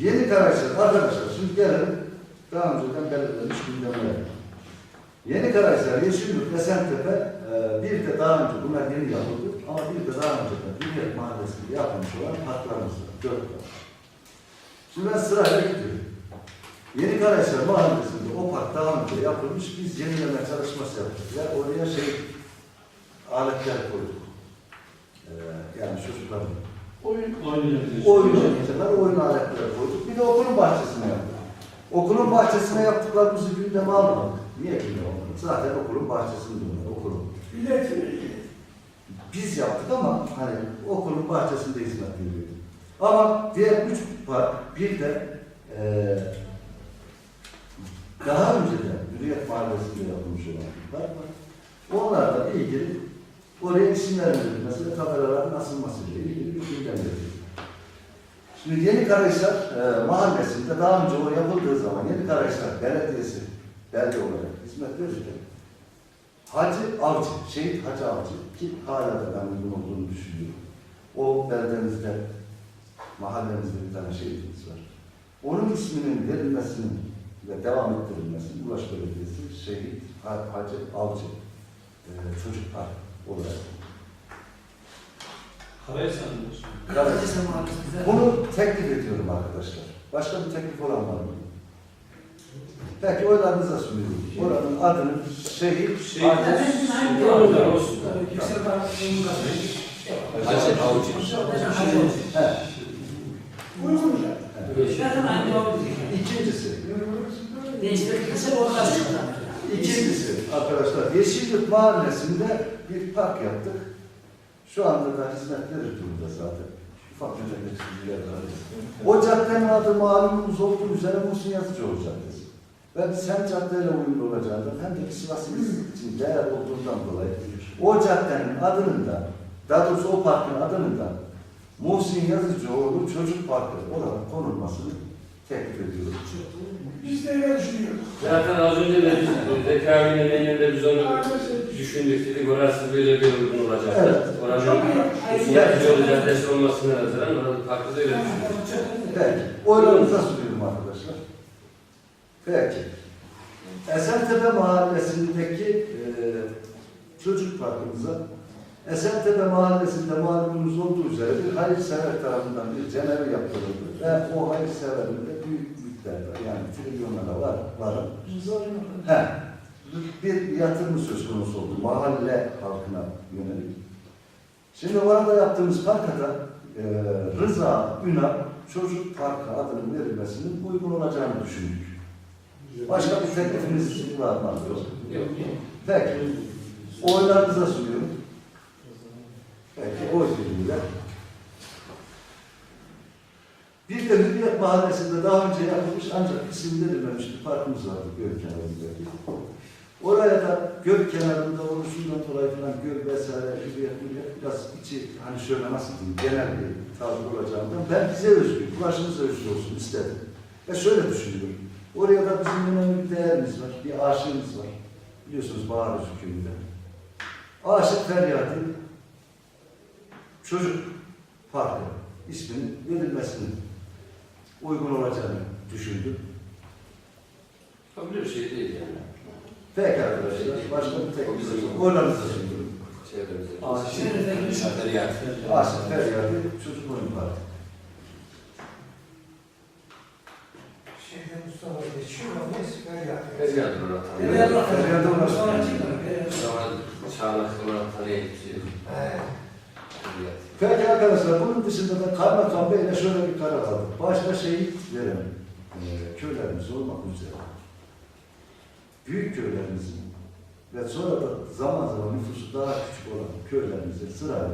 Yeni Karahisar arkadaşlar şimdi gelin daha önceden belirlenmiş gündemler. Yeni Karahisar, Yeşilyurt, Esentepe e, bir de daha önce bunlar yeni yapıldı ama bir de daha önce de Hürriyet Mahallesi'nde yapılmış olan parklarımız. Dört var. Şimdi ben sırayla gidiyorum. Yeni Karahisar Mahallesi'nde o park daha önce yapılmış. Biz yenileme çalışması yaptık. Ve oraya şey aletler koyduk. E, yani çocukların Oyun oyun oynayacaklar, oyun aletleri koyduk. Bir de okulun bahçesine yaptık. Okulun bahçesine yaptıklarımızı gündeme almadık. Niye gündeme almadık? Zaten okulun bahçesinde onlar, okulun. Biz yaptık ama hani okulun bahçesinde hizmet veriyordu. Ama diğer üç park, bir de eee daha önce de Hürriyet Mahallesi'nde yapılmış olan park var. Onlarla ilgili oraya isimler verilmesi ve tabelaların asılmasıyla ilgili bir gündem getirdik. Şimdi Yeni Karahisar e, mahallesinde daha önce o yapıldığı zaman Yeni Karahisar Belediyesi belge olarak hizmet verirken Hacı Avcı, Şehit Hacı Avcı ki hala da ben uygun olduğunu düşünüyorum. O beldemizde, mahallemizde bir tane şehitimiz var. Onun isminin verilmesinin ve devam ettirilmesinin Ulaş Belediyesi Şehit Ha- Hacı Avcı e, Çocuk Park olarak. Karahisar mı diyorsun? Bunu teklif ediyorum arkadaşlar. Başka bir teklif olan var mı? Peki oylarınıza sunuyorum. Oranın adını şehit Şey- Hacı Orada olsun. Hacı Avcı. İkincisi, Değiştirirse orada çıktı. İkincisi arkadaşlar Yeşilyurt Mahallesi'nde bir park yaptık. Şu anda da hizmet verir durumda zaten. Ufak tefek. O caddenin adı malumunuz olduğu üzere Muhsin Yazıcıoğlu Caddesi. Ben hem caddeyle uyumlu olacağından hem de Sivas'ımız için değer olduğundan dolayı o caddenin adının da, daha doğrusu o parkın adının da Muhsin Yazıcıoğlu Çocuk Parkı olarak konulmasını teklif ediyorum. Biz de öyle düşünüyoruz. Zaten az önce de biz Zeki abinin elinde biz onu düşündük dedik. Orası böyle bir uygun olacak. Evet. Oranın Yardımcı yolu caddesi olmasına nazaran orada farklı da öyle düşündük. Peki. Oylarınıza sunuyorum arkadaşlar. Peki. Esentepe Mahallesi'ndeki e, çocuk parkımıza Esentepe Mahallesi'nde malumunuz olduğu üzere bir hayırsever tarafından bir cenevi yaptırıldı. Ve o hayırseverin de büyük miktarda yani trilyonlara var, var. He, bir yatırım söz konusu oldu mahalle halkına yönelik. Şimdi orada yaptığımız parkada e, Rıza Ünal Çocuk Parkı adının verilmesinin uygun olacağını düşündük. Başka bir teklifiniz var mı? Yok. Yok. Peki. Oylarınıza sunuyorum. Peki, oy birliğiyle. Bir Hürriyet Mahallesi'nde daha önce yapılmış ancak isim verilmemiş bir parkımız vardı göl kenarındaki. Oraya da göl kenarında oluşundan dolayı falan göl vesaire Hürriyet Hürriyet biraz içi hani şöyle nasıl diyeyim genel bir tabir olacağından ben bize özgü, başımıza özgü olsun istedim. Ve şöyle düşünüyorum. Oraya da bizim önemli bir değerimiz var, bir aşığımız var. Biliyorsunuz Bağırözü köyünde. Aşık Feryatı Çocuk Parkı isminin verilmesinin uygun olacağını düşündüm. Kabul bir şey değil yani. Peki arkadaşlar, başka bir tek O bizim- oylarınızı sunuyorum. Çevremize. Aşık. Şartları Aşık Feryatı Çocuk Oyun Parkı. Şeyde Mustafa geçiyor ama neyse feryat. Feryat olarak Evet, tanıyor. Allah Feryatı Allah. olarak Sonra tanıyor. çıkar. Evet. Sonra çağınaklı olarak tanıyabiliyor. He. Feryat. Peki arkadaşlar, bunun dışında da Kaymakam Bey'le şöyle bir karar aldık. Başta şehit veren e, köylerimiz olmak üzere büyük köylerimizin ve sonra da zaman zaman nüfusu daha küçük olan köylerimize sırayla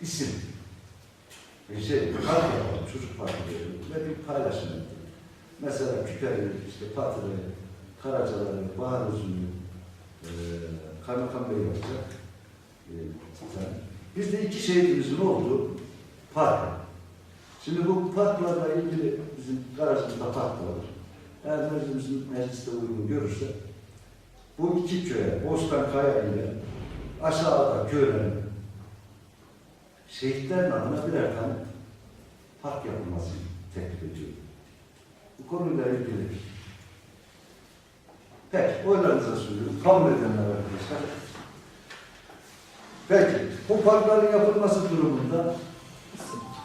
isim bir şey, park yapalım, çocuk parkı verelim ve bir paylaşım yapalım. Mesela Küperi, işte Patırı, Karacaları, Bahar Özünü, e, Kaymakam Bey yapacak. E, sen. Biz de iki şehidimizin olduğu park. Şimdi bu parklarla ilgili bizim garajımızda park var. Eğer meclisimizin mecliste uygun görürse bu iki köye, Bostan Kaya ile aşağıda köylerin şehitlerin adına birer tane park yapılması teklif ediyorum. Bu konuyla ilgili. Peki, oylarınıza sunuyorum. Kabul edenler arkadaşlar. Peki, bu parkların yapılması durumunda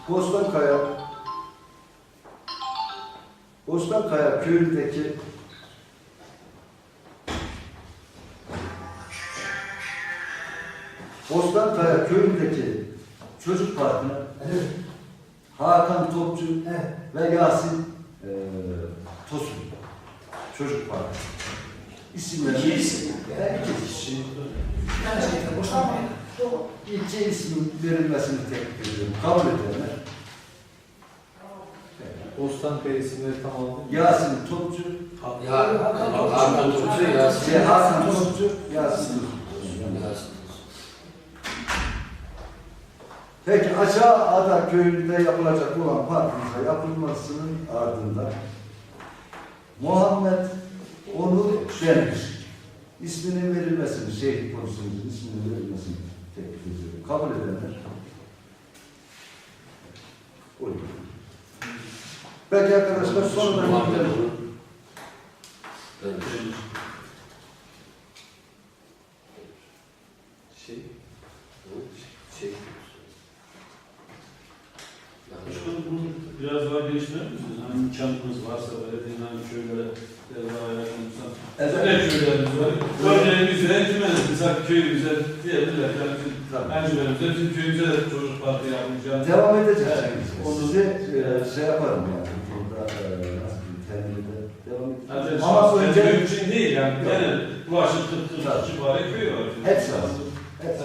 Bostankaya Bostankaya köyündeki Bostankaya köyündeki çocuk parkına Evet. Hakan Topçu Evet. ve Yasin eee Tosun çocuk parkı. İsimleri İki isim. Evet, iki kişi. Şeyde boşanmayın. O ilçe ismin verilmesini teklif ediyorum. Kabul edenler. Bostankaya isimleri tamamı. Yasin Topçu, Ya Hakan Topçu Yasin. şey, Hakan Topçu, Yasin. Yasin. Peki Aşağı Ada köyünde yapılacak olan parkımıza yapılmasının ardından Muhammed Onur Demir isminin verilmesini, şehit konusunda isminin verilmesini teklif ediyorum. Kabul edenler. Uygun. Peki arkadaşlar sonradan gidelim. Evet. Şey, Şey. Başkanım bunu biraz daha geliştirir misiniz? Hani imkanınız varsa belediyenin hani köylere biraz daha yakınırsan. Evet. Ne köylerimiz var? Köyümüze diyebilirler. Yani encümenimize, bizim köyümüze de çocuk parkı yapmayacağız. Devam edeceğiz. Evet. Onu size e, şey yaparım yani. Burada e, devam Yani edeceğiz. Ama Ama önce önce için değil yani. Genel bulaşık kırk Tabii. kırk civarı köy var. Hepsi lazım. hepsi.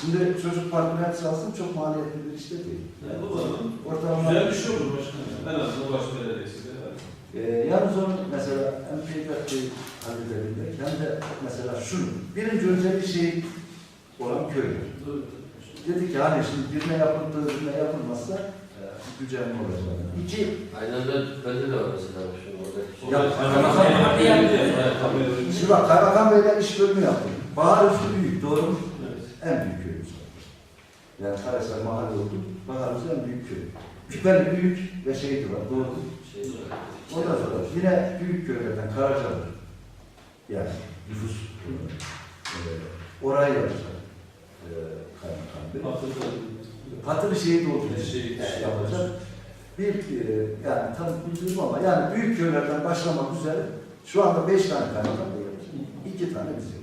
Şimdi çocuk parkının hepsi aslında çok maliyetli bir iş de değil. Yani bu zaman Ortalama güzel bir şey olur başkanım. En azından baş belediyesi. E, yalnız onun mesela hem Bey halledebilmek hem de mesela şunu. Birinci önce bir şey olan köy. Dedik ki hani şimdi birine yapıldığı birine yapılmazsa e, gücenme olacak. İki, Aynen de bende de var mesela oradaki şey. Ya, Ya, şimdi bak Kaymakam Bey'den iş bölümü yaptım. Bahar Üstü büyük, doğru mu? En büyük köyümüz. Yani Karahisar mahalle oldu. Baharımız en büyük köy. Küpeli büyük ve şeydi var, doğru mu? Şey. Ondan sonra yine büyük köylerden Karacalı. Yani nüfus. E, orayı yapacak. E, Kaymakam. Patır şehit olduğu Şehit. yapacak. Bir, e, yani tam bilmiyorum ama yani büyük köylerden başlamak üzere şu anda beş tane kaymakam yapacak. İki tane biz yapacağız.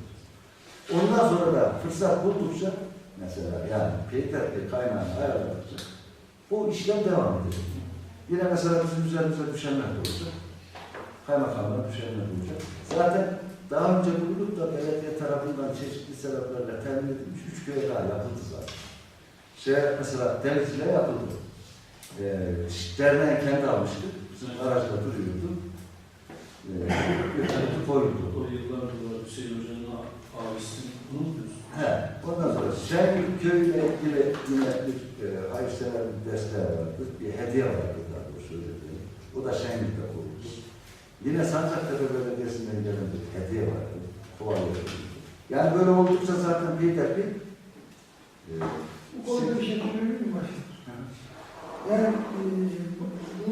Ondan sonra da fırsat buldukça mesela yani PTT kaynağını ayarladıkça bu işlem devam edecek. Yine mesela bizim üzerimize düşenler de olacak. Kaymakamlara düşenler de olacak. Zaten daha önce bulunup da belediye tarafından çeşitli sebeplerle temin edilmiş üç köye daha yapıldı zaten. Şey mesela Denizli'ye yapıldı. Ee, derneğin kendi almıştı. Bizim aracda duruyordu. Ee, götürdü koyuldu. O yıllardır var Hüseyin Hoca'nın abisi. Unutmuyorsun. He, ondan sonra Şengül köyüyle ilgili yine bir e, hayırsever bir desteği vardı. Bir hediye vardı daha doğrusu öyle diyelim. O da Şengül'de kuruldu. Yine Sancaktepe Belediyesi'nden gelen bir hediye vardı. Kovalya Yani böyle oldukça zaten bir de bir e, Bu konuda bir şey söyleyebilir miyim başkanım? Yani e, bu- bu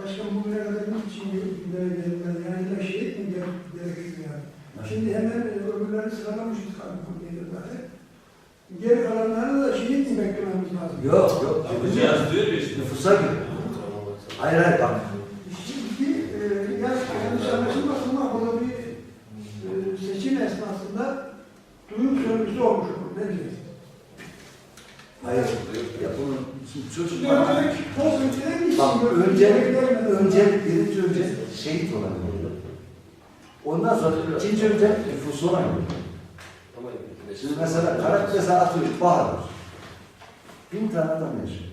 başkan bugüne kadar niçin gündeme gelmedi? Yani illa şehit mi gerek- gerekiyor yani? Şimdi hemen öbürlerini sıralamışız kanunlarıyla zaten. Geri kalanları da şehit mi beklememiz lazım? yok yok. Yapacağız diyor ya işte. Nüfusa göre. Hayır hayır bak. Şimdi e, yani yanlış anlaşılmasın ama burada bir e, seçim esnasında duyum sömürüsü olmuş olur. Ne diyeyim? Hayır. Ya bunun şimdi çocuk Şimdi öncelik o ülkelerin için Bak öncelik, öncelik birinci önce şehit olan oluyor. Ondan sonra ikinci önce nüfusu olan oluyor. Ama Şimdi mesela Karakköy'e atıyor, bahar. Bin tane adam yaşıyor.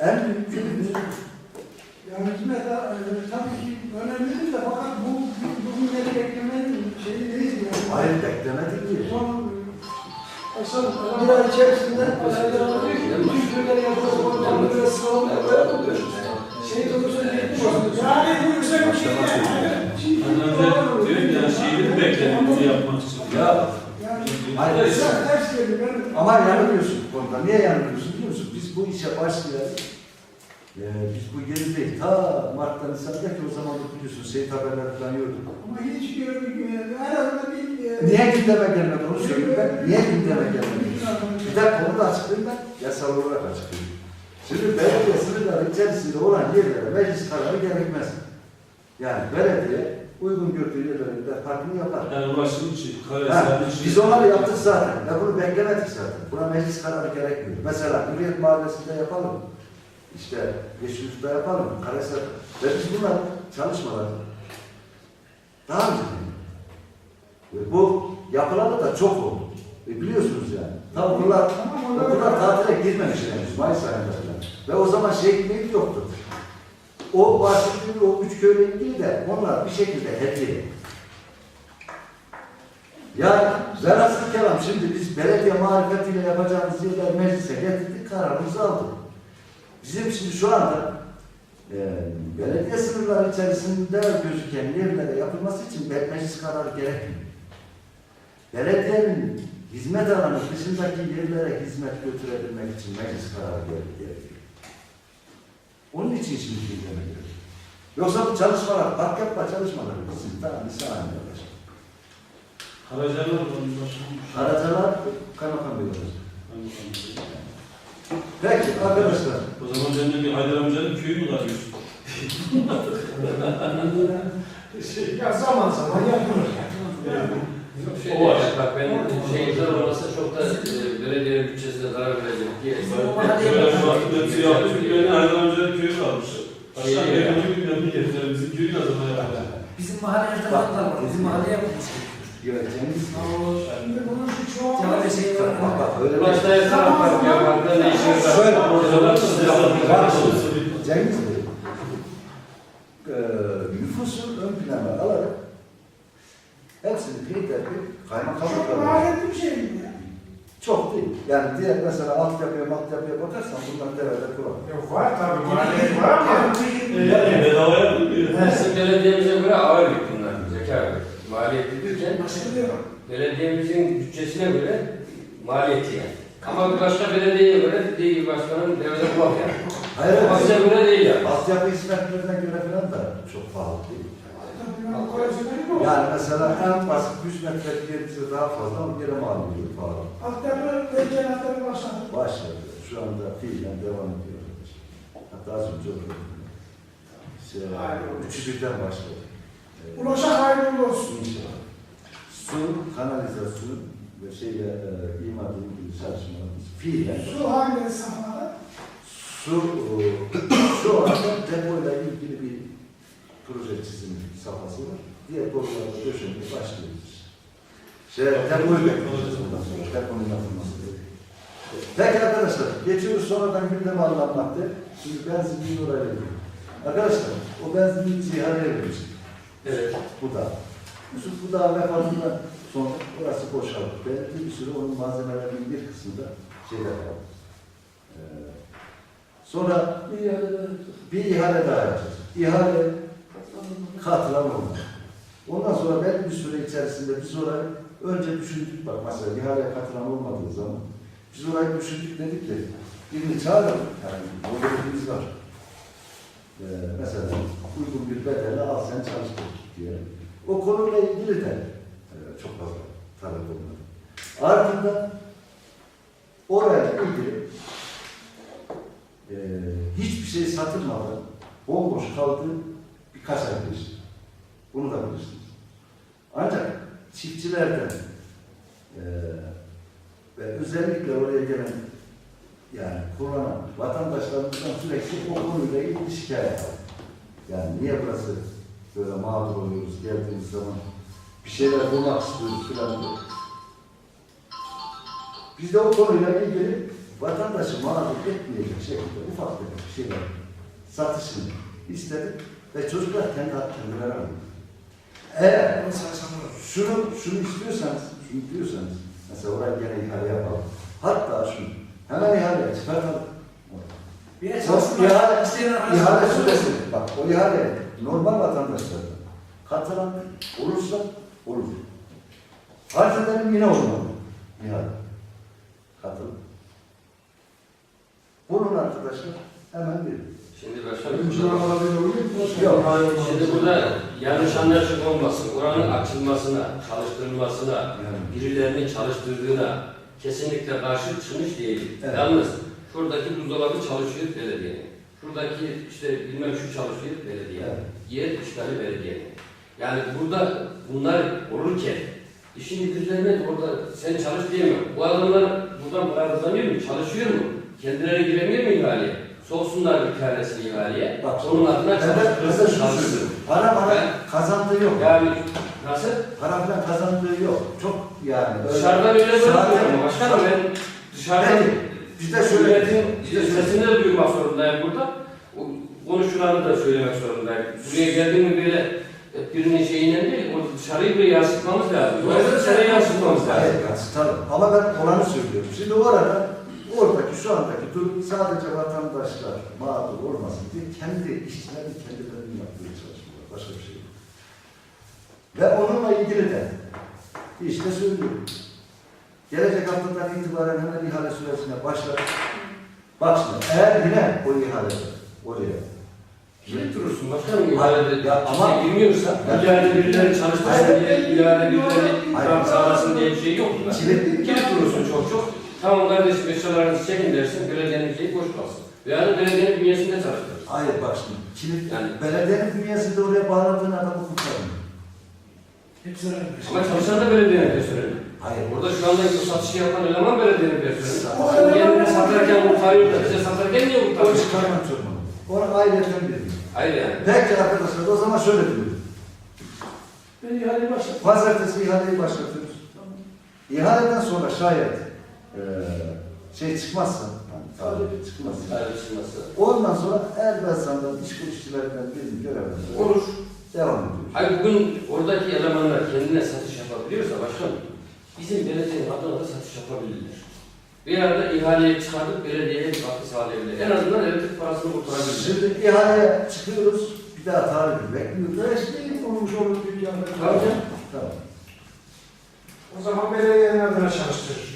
En büyük köyümüz Yani hizmet e, tabii ki önemlidir de fakat bu bu- bugünleri beklemenin şeyi değil yani. hayır beklemedik ki. Son e, esas bir ay içerisinde bütün köyleri yapılır, yapılır, sığınır, şey olursa geçmiş olsun. Şey yani. Annem de diyor ki yani şehrin beklediğimizi yapmak için. Ya Hayır. Sen ters. Ben Ama yanılıyorsun bu konuda. Niye yanılıyorsun biliyor musun? Biz bu işe başlayalı, e, biz bu yeni değil. Ta Mart'tan Nisan'da ki o zaman da biliyorsun Seyit haberler falan yoktu. ama hiç görmüyorum. En azından bir... e, Niye gündeme gelmedi onu söyleyeyim ben. Niye gündeme gelmedi? Bir dakika onu da açıklayayım ben. Yasal olarak açıklayayım. Şimdi belediye sınırları içerisinde olan yerlere meclis kararı gerekmez. Yani belediye uygun gördüğü yerlerinde parkını yapar. Yani ulaşım için, kare Ha, saat için. biz onları yaptık zaten. Ya bunu beklemedik zaten. Buna meclis kararı gerekmiyor. Mesela Hürriyet Mahallesi'nde yapalım. İşte Yeşilyurt'ta yapalım. Karahisar. Ve biz bunlar çalışmalar daha önce Ve bu yapılalı da çok oldu. E biliyorsunuz yani. Tam onlar- okullar tatile girmemiş henüz Mayıs ayında. Ve o zaman gibi yoktu. O bahsettiğim o üç köyle ilgili de onlar bir şekilde hediye. Yani velhasıl kelam şimdi biz belediye marifetiyle yapacağımız yerler meclise getirdik, kararımızı aldık. Bizim şimdi şu anda e, belediye sınırları içerisinde gözüken yerlere yapılması için meclis kararı gerekmiyor. Belediyenin hizmet alanı dışındaki yerlere hizmet götürebilmek için meclis kararı gere- gerekiyor. Onun için şimdi gündeme geliyor. Yoksa bu çalışmalar, park yapma çalışmaları bizim daha saniye olacak. Karacalar var mı başkanım? Aracalar kaymakam bey olacak. Peki arkadaşlar. O zaman sen de bir Haydar amcanın köyü mü arıyorsun? Ya zaman zaman yapılır. Şey, O var. bak ben şey zor olmasa çok da e, belediyenin bütçesine zarar verecek diye. Şöyle şu an hepsi yapmış. Bir tane Haydar amcanın köyü kalmış. Ya. bir gün yapmış herifler. Bizim köyü ne zaman yapacak? Bizim mahallede Bak, var. Bizim mahalleye şu çoğu... Cevap şey var. Bak bak öyle Başta hesap var ya, bakta ne işimiz var? Şöyle, Bak, Cengiz Bey, eee nüfusu ön plana alarak hepsini teyit edip Çok kaymakamlıkla maliyetli bir şey mi ya? çok değil. Yani diğer mesela altyapıya altyapıya bakarsan bunlar devede kurar. Yok var tabii maliyet var ama... Yani bedava yapılmıyor. Bizim belediyemize göre ağır yük bunlar Zeki abi. Maliyetli derken belediyemizin bütçesine göre maliyeti yani. Ama bir başka belediyeye göre gibi başkanın devlet var yani. Hayır, Ama bize göre değil yani. Altyapı hizmetlerine göre falan da çok pahalı değil. Bu. Yani mesela en basit 100 metrelik yer bize daha fazla ama gene mal oluyor pahalı. Altyapı ve cenazları başladı. Başladı. Şu anda fiilen devam ediyor. Hatta az önce okudum. Şey, üçü birden başladı. Ee, Ulaşa hayırlı olsun. İnşallah. Su, kanalizasyon ve şeyle e, imadın ilgili çalışmalarımız fiilen. Su hangi safhada? Su, e, şu anda depoyla ilgili bir proje çizimi safhası var. Diğer konularda döşemeye başlıyoruz. Şey, depoyu bekliyoruz ondan sonra. Deponun yapılması gerekiyor. Peki arkadaşlar, geçiyoruz sonradan gündeme anlatmakta. Şimdi benzinliğin oraya gidiyor. Arkadaşlar, o benzinliği ziyaret vermiştik. Evet. Bu da. Yusuf bu da vefatından sonra orası boşaldı. Belli bir süre onun malzemelerinin bir kısmı da şeyde kaldı. Ee, sonra bir ihale daha yapacağız. İhale katılan olmadı. Ondan sonra belli bir süre içerisinde biz orayı önce düşündük bak mesela ihale katılan olmadığı zaman biz orayı düşündük dedik ki birini çağıralım. Yani modelimiz var. Ee, mesela uygun bir bedelle al sen çalıştır diye. O konuyla ilgili de e, çok fazla talep olmadı. Ardından oraya ilgili e, hiçbir şey satılmadan bomboş kaldığı birkaç ay geçti. Bunu da bilirsiniz. Ancak çiftçilerden e, ve özellikle oraya gelen yani kullanan vatandaşlarımızdan sürekli o konuyla ilgili şikayet aldık. Yani niye burası böyle mağdur oluyoruz geldiğimiz zaman bir şeyler bulmak istiyoruz filan diye. Biz de o konuyla ilgili vatandaşı mağdur etmeyecek şekilde ufak bir şeyler satışını istedik ve çocuklar kendi kendileri alıyor. Eğer şunu, şunu istiyorsanız, şunu diyorsanız, mesela oraya gene ihale yapalım. Hatta şunu, hemen ihale çıkartalım. Çalışsın. ihale, ihale süresi, bak o ihale normal vatandaşlardan katılan olursa olur. Farz edelim yine olmadı. ihale. Katıl. Bulun arkadaşlar. Hemen bir. Şimdi başkanım. Yok. Şimdi burada yanlış anlaşılma olmasın. Oranın açılmasına, çalıştırılmasına, birilerini çalıştırdığına kesinlikle karşı çıkmış değil. Evet. Yalnız şuradaki buzdolabı çalışıyor belediyenin. Şuradaki işte bilmem şu çalışıyor belediye. Evet. Yer işgali belediyenin. Yani burada bunlar olurken işin üzerine orada sen çalış diyemiyor. Bu adamlar buradan para kazanıyor mu? Çalışıyor mu? Kendileri giremiyor mu ihaleye? Soksunlar bir tanesini ihaleye. Bak, Onun adına Ben de şunu çalışsın. söylüyorum. Para para Ben- kazandığı yok. Yani nasıl? Para falan kazandığı yok. Çok yani. öyle- Dışarıdan öyle Zaten- görmüyorum başkanım ben dışarıdan Peki, biz de şöyle milletin sesini de duymak zorundayım burada. O Konuşulanı da söylemek zorundayım. Buraya geldiğim mi böyle hep birinin şeyinden değil, o dışarıyı buraya yansıtmamız lazım. Orada dışarıya yansıtmamız lazım. Hayır yansıtalım. Ama ben olanı söylüyorum. Şimdi o arada oradaki şu andaki durum sadece vatandaşlar mağdur olmasın diye kendi işçilerin kendilerinin yaptığı çalışmalar. Başka bir şey yok. Ve onunla ilgili de işte söylüyorum. Gelecek haftadan itibaren hemen ihale sürecine başlar. Bak şimdi eğer yine o ihale oraya Kilit durursun başkanım ihalede ya ama- girmiyorsa, Ya- ihalede birileri çalıştırsın Hayır. diye, ihalede birileri ikram sağlasın diye bir şey yok. Kilit- Kilit durursun çok çok. Tamam kardeşim eşyalarınızı çekin dersin, belediyenin şeyi boş kalsın. Veya da belediyenin bünyesinde çalıştırırsın. Hayır bak şimdi kilit Yani- belediyenin bünyesinde oraya bağladığın adamı kurtarmıyor. Hepsi öyle. Ama çalışan da belediyenin personeli. Hayır Burada şu anda bu satışı yapan eleman belediyenin personeli. O Şimdi eleman- satarken kurtarıyor da bize satarken niye O kurtarıyor? çıkarmak çok mu? Onu ayrıca bir. Hayır yani. Peki arkadaşlar o zaman şöyle diyorum. Ben ihaleyi başlattım. Pazartesi ihaleyi başlatıyoruz. İhaleden sonra şayet eee şey çıkmazsa, yani talep çıkmazsa, Hayır çıkması. ondan sonra Erbasan'dan iş kuruluşçularından birini görevlendirerek Olur. devam ediyoruz. Hayır bugün oradaki elemanlar kendine satış yapabiliyorsa başkanım, bizim belediyenin adına da satış yapabilirler. Bir arada ihaleye çıkartıp belediyeye bir bakı sağlayabilir. En azından elektrik parasını kurtarabilir. Şimdi ihaleye çıkıyoruz, bir daha tarihi bekliyoruz. Her şey olmuş olur dünyada. Tabii. Tamam. O zaman belediyenin adına çalıştırır.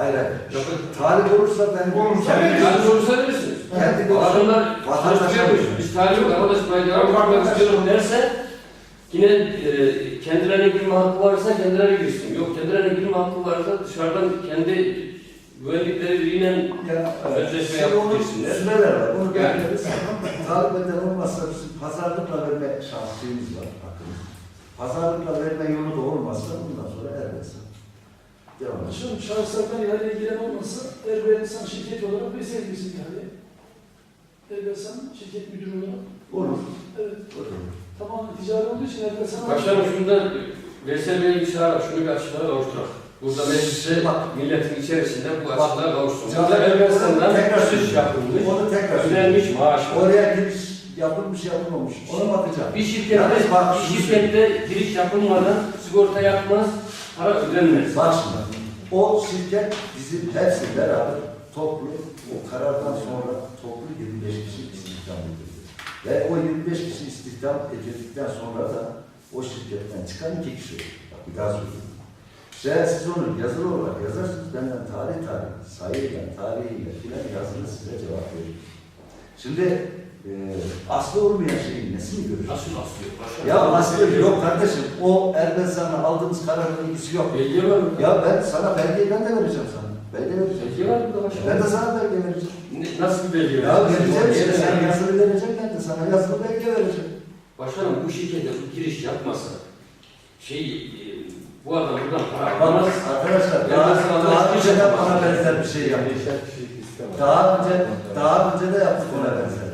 Hayır hayır. Yok. Talip olursa ben Olursa ben- Yani sorusa verirsiniz. kendi O adamlar Vatandaşa. Biz talip yok arkadaş ben devam etmek istiyorum derse yine e, kendilerine girme hakkı varsa kendileri girsin. Yok kendilerine girme hakkı varsa dışarıdan kendi güvenlikleri biriyle Ya, Sözleşme şimdi yapıp onun girsinler. Süreler var. Onu Yani. Talip eden olmazsa bizim pazarlıkla verme şansımız var. hakkımız. Pazarlıkla verme yolu da olmazsa bundan sonra elbette. Devam edelim. Başkanım şahıslardan ihaleye giren olmasa Erbesan şirket olarak biz girsin ihaleye. Erbesan şirket müdürü olarak. Olur. Evet. Olur. Tamamen ticari olduğu için Erbesan... Başkanım şunda Veysel Bey'i bir çağırıp şunu bir açıklığa kavuşturak. Burada mecliste Bak. milletin içerisinde bu açıklığa kavuşsun. Burada Ermenistan'dan tekrar süs yapılmış, Onu tekrar ödenmiş maaş. Oraya giriş yapılmış yapılmamış. Ona bakacağım. Bir şirkette, bir şirkette giriş yapılmadan sigorta yapmaz, para ödenmez. Bak şimdi. O şirket bizim hepsi beraber toplu o karardan sonra toplu 25 kişi istihdam edildi. Ve o 25 kişi istihdam edildikten sonra da o şirketten çıkan iki kişi. Bak bir daha söylüyorum. Şayet siz onu yazılı olarak yazarsınız benden tarih tarih, sayıyla, tarihiyle filan yazılı size cevap verir. Şimdi e, aslı olmayan şeyin nesini görür? Nasıl? Başkanım? Ya aslı yok kardeşim. O Erbesan'la aldığımız kararın ilgisi yok. Belge var mı? Ya ben sana belgeyi ben de vereceğim sana. Belge vereceğim. Belge var burada başkanım. Ben de sana belge vereceğim. Ne- Nasıl bir belge? Ya vereceğim işte sen yazılı vereceğim ben de sana yazılı belge vereceğim. Başkanım bu şirkete bu giriş yapmasa, şey, e, bu adam buradan para Bak almaz. arkadaşlar daha, de sana daha hiç önce de bana benzer bir şey kişilik istemez. Daha önce daha önce de yaptık ona benzer.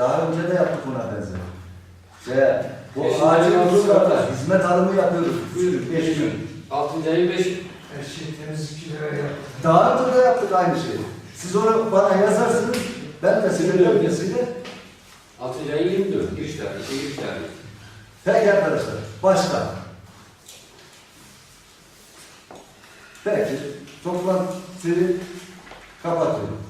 Daha önce de yaptık ona benzer. Şey, bu acil ayın altı. hizmet alımı yapıyoruz. Buyurun 5 gün. 6. ayın 5'i. Her şey temizlikçilere yaptı. Daha önce de yaptık aynı şeyi. Siz onu bana yazarsınız. Ben de size belgesiyle 6. ayın 24. Giriş tarihi, şey giriş tarihi. Peki arkadaşlar, başla. Peki, toplantıyı kapatıyorum.